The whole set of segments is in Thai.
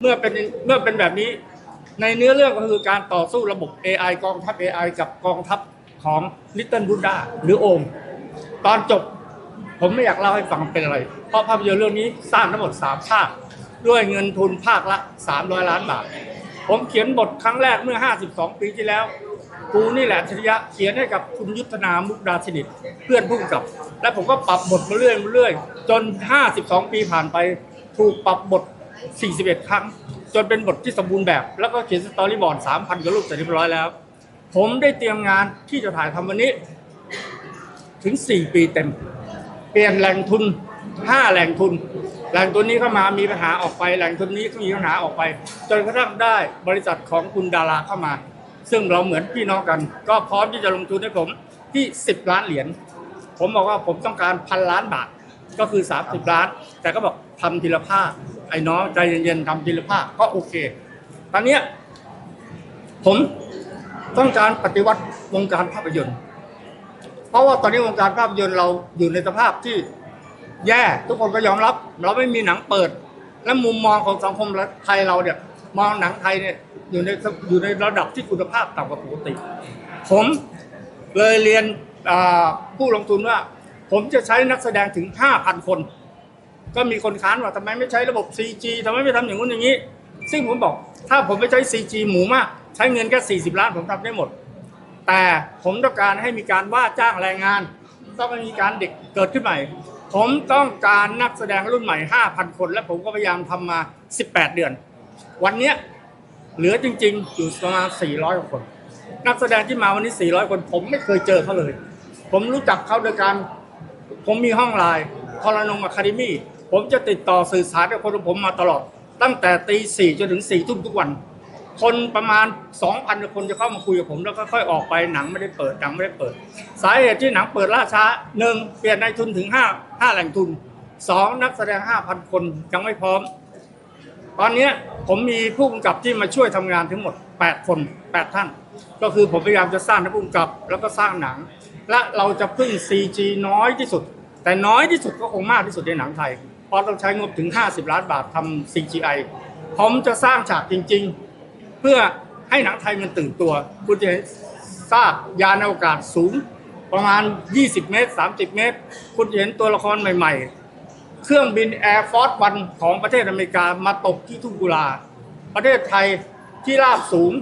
เมื่อเป็นเมื่อเป็นแบบนี้ ในเนื้อเรื่องก็คือการต่อสู้ระบบ AI กองทัพ AI กับกองทัพของ Little Buddha หรือโอม ตอนจบผมไม่อยากเล่าให้ฟังเป็นอะไร เพราะภาพยนตร์เรื่องนี้สร้างทั้งหมด 3 ภาค ด้วยเงินทุนภาคละ 300 ล้านบาท ผมเขียนบทครั้งแรกเมื่อ 52 ปีที่แล้ว กูนี่แหละอัจฉริยะเขียนให้กับคุณยุทธนามุกดาสนิทเพื่อนผู้กำกับ และผมก็ปรับบทมาเรื่อยมาเรื่อยจน 52 ปีผ่านไป ถูกปรับบท 41 ครั้ง จนเป็นบทที่สมบูรณ์แบบ แล้วก็เขียนสตอรี่บอร์ด3,000กว่ารูปเสร็จเรียบร้อยแล้ว ผมได้เตรียมงานที่จะถ่ายทำวันนี้ ถึง 4 ปีเต็ม เปลี่ยนแหล่งทุน 5 แหล่งทุน แหล่งทุนนี้เข้ามามีปัญหาออกไป แหล่งทุนนี้ก็มีปัญหาออกไป จนกระทั่งได้บริษัทของคุณดาราเข้ามา ซึ่งเราเหมือนพี่น้องกัน ก็พร้อมที่จะลงทุนให้ผมที่ 10 ล้านเหรียญผมบอกว่าผมต้องการพันล้านบาทก็คือ 30 ล้าน แต่ก็บอกทำทีละภาค ไอ้น้องใจเย็นๆทำทีละภาคก็โอเค ตอนเนี้ยผมต้องการปฏิวัติวงการภาพยนตร์ เพราะว่าตอนนี้วงการภาพยนตร์เราอยู่ในสภาพที่แย่ทุกคนก็ยอมรับ เราไม่มีหนังเปิด และมุมมองของสังคมไทยเราเนี่ยมองหนังไทยเนี่ยอยู่ในอยู่ในระดับที่คุณภาพต่ำกว่าปกติ ผมเลยเรียนผู้ลงทุนว่า ผมจะใช้นักแสดงถึง 5,000 คน ก็มีคนค้านว่าทำไมไม่ใช้ระบบ CG ทำไมไม่ทำอย่างนู้นอย่างนี้ ซึ่งผมบอก ถ้าผมไม่ใช้ CG หมูมากใช้เงินแค่40 ล้านผมทำได้หมด แต่ผมต้องการให้มีการว่าจ้างแรงงาน ต้องมีการเด็กเกิดขึ้นใหม่ ผมต้องการนักแสดงรุ่นใหม่ 5,000 คน และผมก็พยายามทำมา 18 เดือน วันนี้เหลือจริงๆ อยู่ประมาณ 400 คน นักแสดงที่มาวันนี้ 400 คน ผมไม่เคยเจอเขาเลย ผมรู้จักเขาโดยการ ผมมีห้องไลน์ พลนงอะคาเดมี่ผมจะติดต่อสื่อสารกับคนของผมมาตลอด ตั้งแต่ตีสี่จนถึงสี่ทุ่มทุกวัน คนประมาณ 2,000 คนจะเข้ามาคุยกับผมแล้วก็ค่อยออกไปหนังไม่ได้เปิดหนังไม่ได้เปิด สาเหตุที่หนังเปิดล่าช้าหนึ่งเปลี่ยนนายทุนถึง5 5แหล่งทุนสองนักแสดง 5,000 คนยังไม่พร้อม ตอนนี้ผมมีผู้กำกับที่มาช่วยทำงานทั้งหมด 8 คน 8 ท่าน ก็คือผมพยายามจะสร้างทั้งผู้กำกับแล้วก็สร้างหนัง และเราจะพึ่ง CG น้อยที่สุด แต่น้อยที่สุดก็คงมากที่สุดในหนังไทย เพราะต้องใช้งบถึง 50 ล้านบาททำ CGI ผมจะสร้างฉากจริง ๆ เพื่อให้หนังไทยมันตื่นตัว คุณจะเห็นซากยานอวกาศสูงประมาณ 20 เมตร 30 เมตร คุณจะเห็นตัวละครใหม่ ๆ เครื่องบิน Air Force One ของประเทศอเมริกามาตกที่ทุ่งกุลา ประเทศไทยที่ราบสูง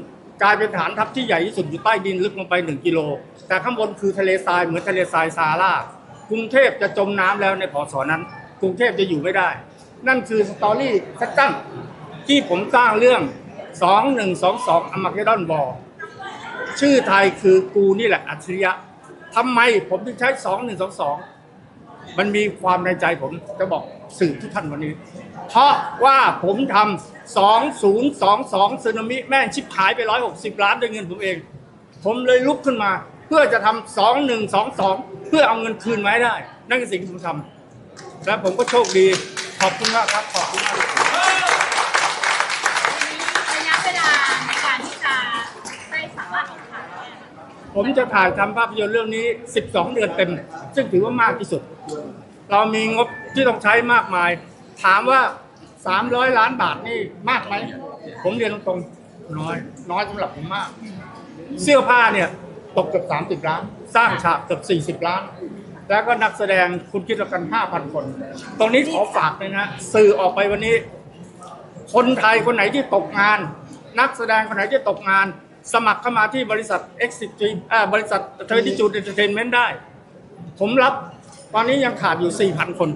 กลายเป็นฐานทัพที่ใหญ่ที่สุดอยู่ใต้ดินลึกลงไป 1 กิโล แต่ข้างบนคือทะเลทรายเหมือนทะเลทรายซาฮารา กรุงเทพจะจมน้ำแล้วในพศนั้น กรุงเทพจะอยู่ไม่ได้ นั่นคือสตอรี่สั้นๆที่ผมสร้างเรื่อง 2122อ m ม g ก d ดอนบอชื่อไทยคือกูนี่แหละอัจฉริยะทำไมผมถึงใช้ 2122 มันมีความในใจผมจะบอกสื่อทุกท่านวันนี้ เพราะว่าผมทำ2022สึนามิแม่งชิบหายไป 160 ล้านด้วยเงินผมเอง ผมเลยลุกขึ้นมา พื่อจะทำ2122เพื่อเอาเงินคืนมาให้ได้ นั่นคือสิ่งที่ผมทำและผมก็โชคดีขอบคุณมากครับขอบคุณมากระยะเวลาในการที่จะได้สามารถถ่ายเนี่ยผมจะถ่ายทำภาพยนตร์เรื่องนี้ 12 เดือนเต็ม ซึ่งถือว่ามากที่สุด เรามีงบที่ต้องใช้มากมาย ถามว่า 300 ล้านบาทนี่มากไหม ผมเรียนตรงๆน้อย น้อยสำหรับผมมาก เสื้อผ้าเนี่ย ตกเกือบ30ล้าน สร้างฉากเกือบ40 ล้าน แล้วก็นักแสดงคุณคิดละกัน5,000คน ตรงนี้ขอฝากเลยนะ สื่อออกไปวันนี้ คนไทยคนไหนที่ตกงาน นักแสดงคนไหนที่ตกงาน สมัครเข้ามาที่บริษัท Exit Dream อ่าบริษัท t r a d i t u d e Entertainment ได้ ผมรับตอนนี้ยังขาดอยู่ 4,000 คน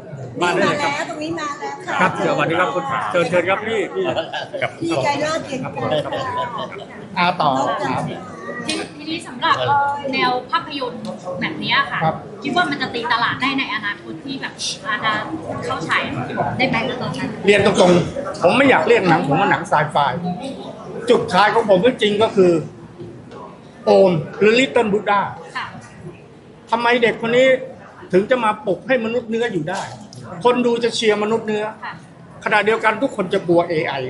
มาได้มาเลยครับแล้วตรงนี้มาแล้วค่ะครับสวัสดีครับคุณเชิญเชิญครับพี่พี่กับดีใจมากเก่งใจค่ะอาต่อครับ ทีทีนี้สำหรับแนวภาพยนตร์แบบเนี้ยค่ะ ครับ คิดว่ามันจะตีตลาดได้ในอนาคตที่แบบอาจจะเข้าฉายได้ไหมในตอนนั้นเรียนตรงๆ ผมไม่อยากเรียกหนัง ผมว่าหนังไซไฟ จุดขายของผมจริงๆก็คือ โอมหรือลิตเติ้ลบุ d ดาค่ะ ทำไมเด็กคนนี้ถึงจะมาปลุกให้มนุษย์เนื้ออยู่ได้ คนดูจะเชียร์มนุษย์เนื้อ ค่ะ ขณะเดียวกันทุกคนจะกลัว AI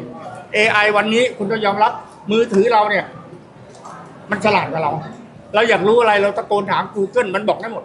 AI วันนี้คุณต้องยอมรับมือถือเราเนี่ย มันฉลาดกว่าเรา เราอยากรู้อะไรเราตะโกนถาม Google มันบอกได้หมด